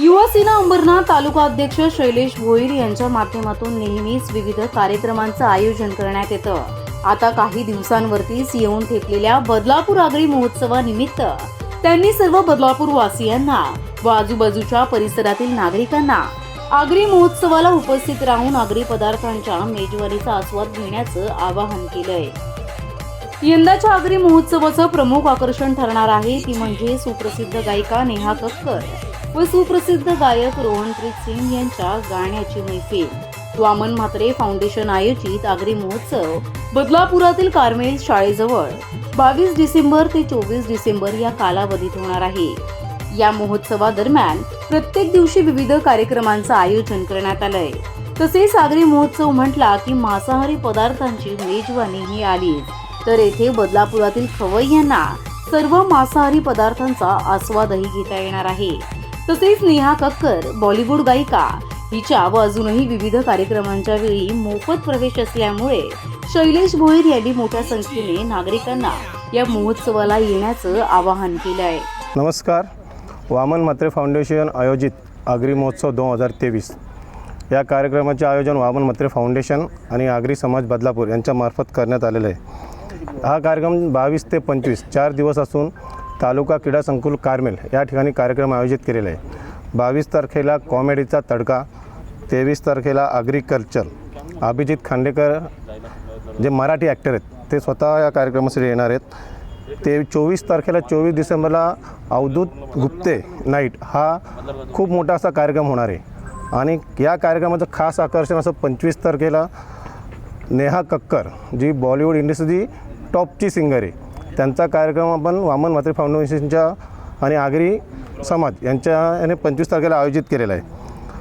युवासेना अंबरनाथ तालुका अध्यक्ष शैलेश भोईर यांच्या माध्यमातून नेहमीच विविध कार्यक्रमांचं आयोजन करण्यात येतं. आता काही दिवसांवरतीच येऊन ठेपलेल्या बदलापूर आगळी महोत्सवानिमित्त त्यांनी सर्व बदलापूर वासियांना व आजूबाजूच्या परिसरातील नागरिकांना आगरी महोत्सवाला उपस्थित राहून आगरी पदार्थांच्या मेजवानीचा आस्वाद घेण्याचं आवाहन केलंय. यंदाच्या आगरी महोत्सवाचं प्रमुख आकर्षण ठरणार आहे ती म्हणजे सुप्रसिद्ध गायिका नेहा कक्कर. व सुप्रसिद्ध गायक रोहनप्रीत सिंग यांच्या गाण्याची मैफिल. वामन म्हात्रे फाउंडेशन आयोजित आगरी महोत्सव बदलापुरातील कार्मेल शाळेजवळ. बावीस डिसेंबर ते चोवीस डिसेंबर या कालावधीत होणार आहे. या महोत्सवादरम्यान प्रत्येक दिवशी विविध कार्यक्रमांचं आयोजन करण्यात आलंय. तसेच सागरी महोत्सव म्हटला की मांसाहारी पदार्थांची मेजवानीही आली तर येथे बदलापुरातील खवय्यांना सर्व मांसाहारी पदार्थांचा आस्वादही घेता येणार आहे. तसेच नेहा कक्कर बॉलिवूड गायिका हिच्या व अजूनही विविध कार्यक्रमांच्या वेळी मोफत प्रवेश असल्यामुळे शैलेश भोईर यांनी मोठ्या संख्येने नागरिकांना या महोत्सवाला येण्याचं आवाहन केलं आहे नमस्कार. वामन म्हात्रे फाउंडेशन आयोजित आगरी महोत्सव दोन हजार तेवीस. या कार्यक्रमाचे आयोजन वामन म्हात्रे फाउंडेशन आणि आगरी समाज बदलापूर यांच्यामार्फत करण्यात आलेलं आहे. हा कार्यक्रम बावीस ते पंचवीस चार दिवस असून तालुका क्रीडा संकुल कार्मेल या ठिकाणी कार्यक्रम आयोजित केलेला आहे बावीस तारखेला कॉमेडीचा तडका तेवीस तारखेला ॲग्रिकल्चर अभिजित खांडेकर जे मराठी ॲक्टर आहेत ते स्वतः या कार्यक्रमासाठी येणार आहेत. ते चोवीस तारखेला चोवीस डिसेंबरला अवधूत गुप्ते नाईट हा खूप मोठा असा कार्यक्रम होणार आहे. आणि या कार्यक्रमाचं खास आकर्षण असं पंचवीस तारखेला नेहा कक्कर जी बॉलिवूड इंडस्ट्रीची टॉपची सिंगर आहे. त्यांचा कार्यक्रम आपण वामन म्हात्रे फाउंडेशनच्या आणि आगरी समाज यांच्या याने पंचवीस तारखेला आयोजित केलेला आहे.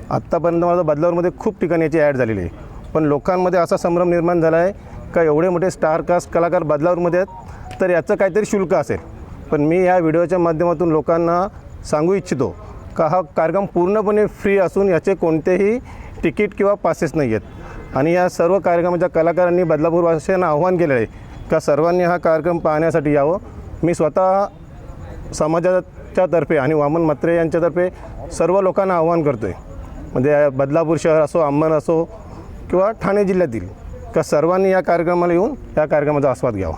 आत्तापर्यंत माझं बदलावरमध्ये खूप ठिकाणी याची ॲड झालेली आहे. पण लोकांमध्ये असा संभ्रम निर्माण झाला आहे का एवढे मोठे स्टार कास्ट कलाकार बदलावरमध्ये आहेत तर याचं काहीतरी शुल्क असेल. पण मी या व्हिडिओच्या माध्यमातून लोकांना सांगू इच्छितो का हा कार्यक्रम पूर्णपणे फ्री असून याचे कोणतेही तिकीट किंवा पासेस नाही आहेत. आणि या सर्व कार्यक्रमाच्या कलाकारांनी बदलापूरवासियांना आव्हान केलं आहे का सर्वांनी हा कार्यक्रम पाहण्यासाठी यावं? मी स्वतः समाजाच्या तर्फे आणि वामन म्हात्रे यांच्यातर्फे सर्व लोकांना आव्हान करतो आहे म्हणजे बदलापूर शहर असो अंबन असो किंवा ठाणे जिल्ह्यातील का सर्वांनी या कार्यक्रमाला येऊन या कार्यक्रमाचा आस्वाद घ्यावा.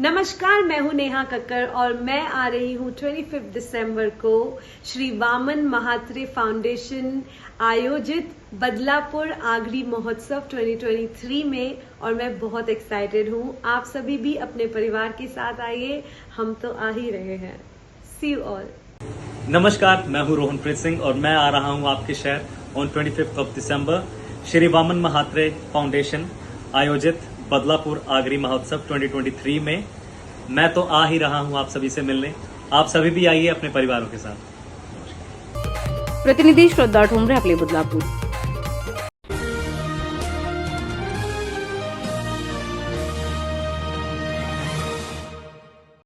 नमस्कार, मैं हूँ नेहा कक्कर और मैं आ रही हूँ 25 दिसंबर को श्री वामन महात्रे फाउंडेशन आयोजित बदलापुर आगरी महोत्सव 2023 में और मैं बहुत एक्साइटेड हूँ। आप सभी भी अपने परिवार के साथ आइए, हम तो आ ही रहे हैं। सी यू ऑल नमस्कार, मैं हूँ रोहनप्रीत सिंह और मैं आ रहा हूँ आपके शहर on 25th of December Shri Vaman Mhatre foundation आयोजित बदलापुर आगरी महोत्सव 2023 में। मैं तो आ ही रहा हूँ आप सभी से मिलने। आप सभी भी आइए अपने परिवारों के साथ। प्रतिनिधि श्रद्धा ठोंबरे आपले बदलापूर।